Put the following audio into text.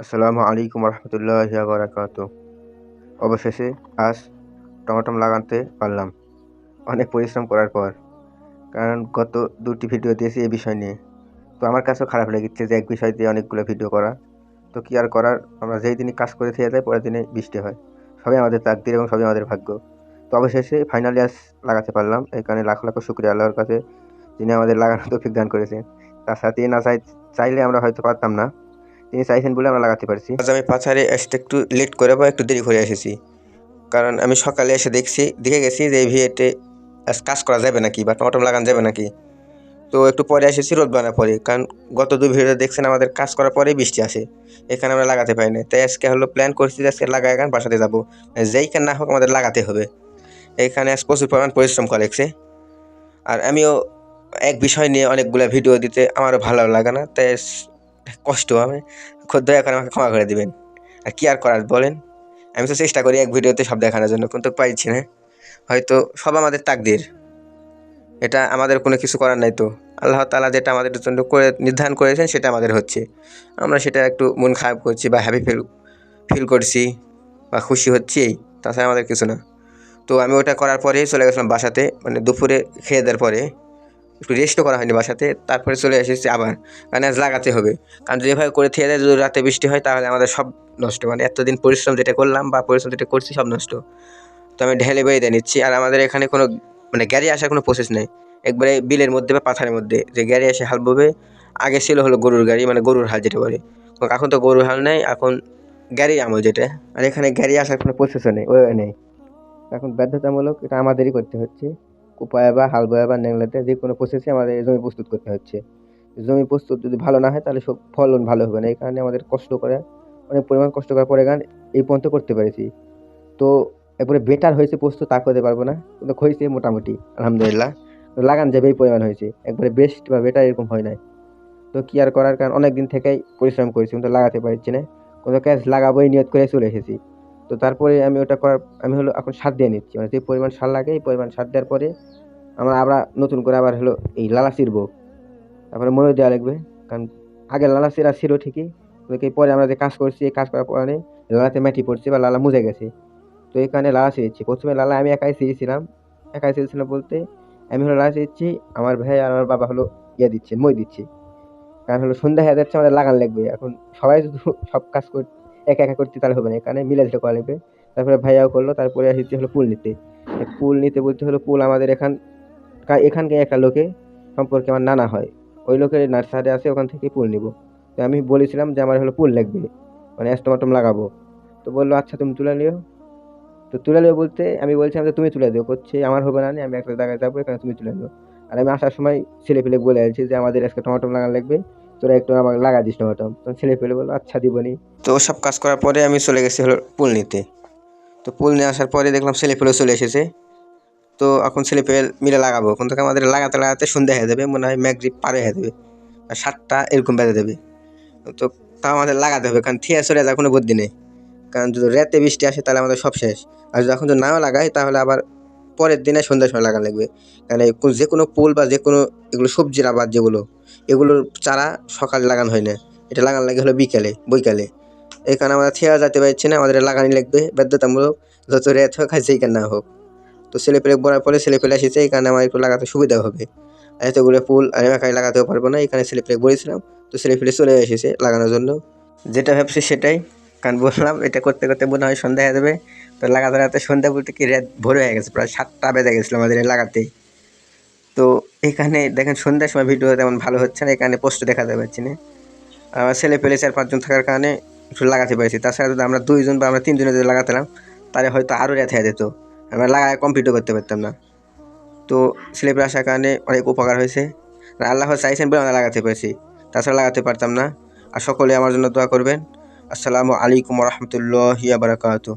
আসসালামু আলাইকুম রহমতুল্লাহ বারাকাত অবশেষে আজ টমাটম লাগাতে পারলাম। অনেক পরিশ্রম করার পর। কারণ গত দুটি ভিডিও দিয়েছি এই বিষয় নিয়ে। তো আমার কাছেও খারাপ লেগেছে যে এক বিষয় দিয়ে অনেকগুলো ভিডিও করা। তো কী আর করার? আমরা যেই দিনই কাজ করে থেকে যাই, পরের দিনে বৃষ্টি হয়। সবই আমাদের তাকদির এবং সবই আমাদের ভাগ্য। তো অবশেষে ফাইনালি আজ লাগাতে পারলাম। এই কারণে লাখ লাখ শুক্রিয়া আল্লাহর কাছে, যিনি আমাদের লাগানো তৌফিক দান করেছেন। তার সাথে না চাই চাইলে আমরা হয়তো পারতাম না। তিনি চাইছেন বলে আমরা লাগাতে পারছি। আজ আমি পাছারে আসতে একটু লেট করে বা একটু দেরি করে এসেছি। কারণ আমি সকালে এসে দেখছি, দেখে গেছি যে আজ কাজ করা যাবে নাকি বা টমাটো লাগানো যাবে নাকি। তো একটু পরে এসেছি রোদ বানা পরে, কারণ গত দুই ভিডিও দেখছেন আমাদের কাজ করার পরেই বৃষ্টি আসে। এখানে আমরা লাগাতে পারি না তাই আজকে হলো প্ল্যান করছি যে আজকে লাগাই গান বাসাতে যাব। যেইখানে না হোক আমাদের লাগাতে হবে। এখানে আজ প্রচুর পরিমাণ পরিশ্রম করেছে আর আমিও এক বিষয় নিয়ে অনেকগুলো ভিডিও দিতে আমারও ভালো লাগে না। তাই কষ্ট, আমি দয়া করে আমাকে ক্ষমা করে দেবেন। আর কি আর করার বলেন? আমি তো চেষ্টা করি এক ভিডিওতে সব দেখানোর জন্য, কিন্তু পাইছি না। হয়তো সব আমাদের তাকদির। এটা আমাদের কোনো কিছু করার নাই তো। আল্লাহ তালা যেটা আমাদের জন্য করে, নির্ধারণ করেছেন, সেটা আমাদের হচ্ছে। আমরা সেটা একটু মন খারাপ করছি বা হ্যাপি ফিল ফিল করছি বা খুশি হচ্ছি এই তাছাড়া আমাদের কিছু না। তো আমি ওটা করার পরেই চলে গেছিলাম বাসাতে মানে দুপুরে খেয়ে দেওয়ার পরে। একটু রেস্টও করা হয়নি বাসাতে, তারপরে চলে এসেছি আবার। কারণ আজ লাগাতে হবে। কারণ যেভাবে করে থেকে দেয় যদি রাতে বৃষ্টি হয়, তাহলে আমাদের সব নষ্ট। মানে এতদিন পরিশ্রম যেটা করলাম বা পরিশ্রম যেটা করছি, সব নষ্ট। তো আমি ঢেলে বেয়ে দিয়ে নিচ্ছি। আর আমাদের এখানে কোনো মানে গ্যারি আসার কোনো প্রসেস নেই। একবারে বিলের মধ্যে বা পাথারের মধ্যে। যে গ্যারি এসে হাল ববে, আগে ছিল হলো গরুর গাড়ি মানে গরুর হাল যেটা বলে। এখন তো গরুর হাল নেই, এখন গ্যারি আমল যেটা। আর এখানে গ্যারি আসার কোনো প্রসেসও নেই ওই নেই। এখন বাধ্যতামূলক এটা আমাদেরই করতে হচ্ছে। কুপায় বা হাল বয়া বা ন্যাংলাতে যে কোনো প্রসেসে আমাদের জমি প্রস্তুত করতে হচ্ছে। জমি প্রস্তুত যদি ভালো না হয়, তাহলে সব ফলন ভালো হবে না। এই কারণে আমাদের কষ্ট করে, অনেক পরিমাণ কষ্ট করার পরে গান এই পর্যন্ত করতে পেরেছি। তো একবারে বেটার হয়েছে পোস্ত তা করতে পারব না। কিন্তু হয়েছে মোটামুটি, আলহামদুলিল্লাহ। লাগান যাবে এই পরিমাণ হয়েছে। একবারে বেস্ট বা বেটার এরকম হয় নাই। তো কি আর করার? কারণ অনেক দিন থেকেই পরিশ্রম করেছি, কিন্তু লাগাতে পারছি না। কোনো কাজ লাগাবোই, নিয়ত করে চলে এসেছি। তো তারপরে আমি ওটা করার, আমি হলো এখন সার দিয়ে নিচ্ছি। মানে যে পরিমাণ সার লাগে, এই পরিমাণ সার দেওয়ার পরে আমরা আবার নতুন করে আবার হলো এই লালা ছিড়ব। তারপরে মনে দেওয়া লাগবে, কারণ আগে লালা চিরা ছিল ঠিকই পরে আমরা যে কাজ করছি, এই কাজ করার পরে লালাতে মাটি পড়ছে বা লালা মুজে গেছে। তো এই কারণে লালা ছিঁড়েছি। প্রথমে লালা আমি একাই ছিঁড়েছিলাম। একাই ছিঁড়েছিলাম বলতে আমি হলো লালা ছিঁড়েছি, আমার ভাই আর আমার বাবা হলো ইয়ে দিচ্ছে, মই দিচ্ছে। কারণ হলো সন্ধ্যা হয়ে যাচ্ছে, আমাদের লাগান লাগবে। এখন সবাই যদি সব কাজ কর একা একা করতে তাহলে হবে না। এখানে মিলে দিতে করা লাগবে। তারপরে ভাইয়াও করল, তারপরে আসছে হলো পুল নিতে। পুল নিতে বলতে হলো পুল আমাদের এখান এখানকে একটা লোকে সম্পর্কে আমার নানা হয়। ওই লোকের নার্সারি আছে, ওখান থেকে পুল নিব। তো আমি বলেছিলাম যে আমার হলো পুল লাগবে। মানে অ্যাস্টোমাটম লাগাবো। তো বলল আচ্ছা তুমি তুলে নিও। তো তুলে নিও বলতে আমি বলছিলাম যে, তুমি তুলে দিও। করছে, আমার হবে না, আমি একটা জায়গায় যাব, এখানে তুমি তুলে নিও। আর আমি আসার সময় ছেলে পেলে বলে আছি যে, আমাদের আজকে টমাটম লাগানো লাগবে। তোরা একটু আমাকে লাগা দিস টমাটম তখন ছেলে পেলে বলল আচ্ছা দিবনি। তো সব কাজ করার পরে আমি চলে গেছি হলো পুল নিতে। তো পুল নিয়ে আসার পরে দেখলাম ছেলে পেলে চলে এসেছে। তো এখন ছেলে পেলে মিলে লাগাবো। এখন থেকে আমাদের লাগাতে লাগাতে সন্ধ্যা হয়ে যাবে, মনে হয় ম্যাগরিপ পারে হয়ে যাবে। আর সাতটা এরকম বেঁধে দেবে তো তাও আমাদের লাগাতে হবে, কারণ থিয়া চলে যায়, কোনো বুদ্ধি নেই। কারণ যদি রাতে বৃষ্টি আসে, তাহলে আমাদের সব শেষ। আর যদি এখন যদি নাও লাগাই, তাহলে আবার পরের দিনে সন্ধ্যার সময় লাগানো লাগবে। কারণ যে কোনো পুল বা যে কোনো, এগুলো সবজির আবাদ যেগুলো এগুলোর চারা সকালে লাগানো হয় না। এটা লাগানো লাগে হলো বিকেলে, বৈকালে। এখানে আমরা থেয়া যাতে পারছি না আমাদের লাগানি লাগবে, বাধ্যতামূলক, যত রেত হোক আর যেইখানে না হোক। তো ছেলে পেলে বলার পরে ছেলে পেলে এসেছে, এখানে আমার একটু লাগাতে সুবিধা হবে। এতগুলো ফুল আমি একাই লাগাতেও পারব না, এখানে ছেলে পেলে বলেছিলাম তো ছেলে পেলে চলে এসেছে লাগানোর জন্য। যেটা ভাবছি সেটাই, কারণ বললাম, এটা করতে করতে মনে হয় সন্ধ্যা হয়ে যাবে। তো লাগাতে লাগাতে সন্ধ্যা বলতে কি রাত ভোর হয়ে গেছে, প্রায় সাতটা বেজে গেছিল আমাদের লাগাতে। তো এখানে দেখেন সন্ধ্যার সময় ভিডিও তেমন ভালো হচ্ছে না, এখানে পোস্ট দেখাতে পারছি না আমার ছেলে পেলে চার পাঁচজন থাকার কারণে একটু লাগাতে পেরেছি। তাছাড়া যদি আমরা দুইজন বা আমরা তিনজনে যদি লাগাতাম, তাহলে হয়তো আরও হয়ে যেত। আমরা লাগায় কমপ্লিটও করতে পারতাম না। তো ছেলে পেলে আসার কারণে অনেক উপকার হয়েছে। আর আল্লাহ চাইছেন বলে আমরা লাগাতে পেরেছি। তাছাড়া লাগাতে পারতাম না। আর সকলে আমার জন্য দোয়া করবেন। আসসালামু আলাইকুম রহমতুল্লাহ বারাকাতু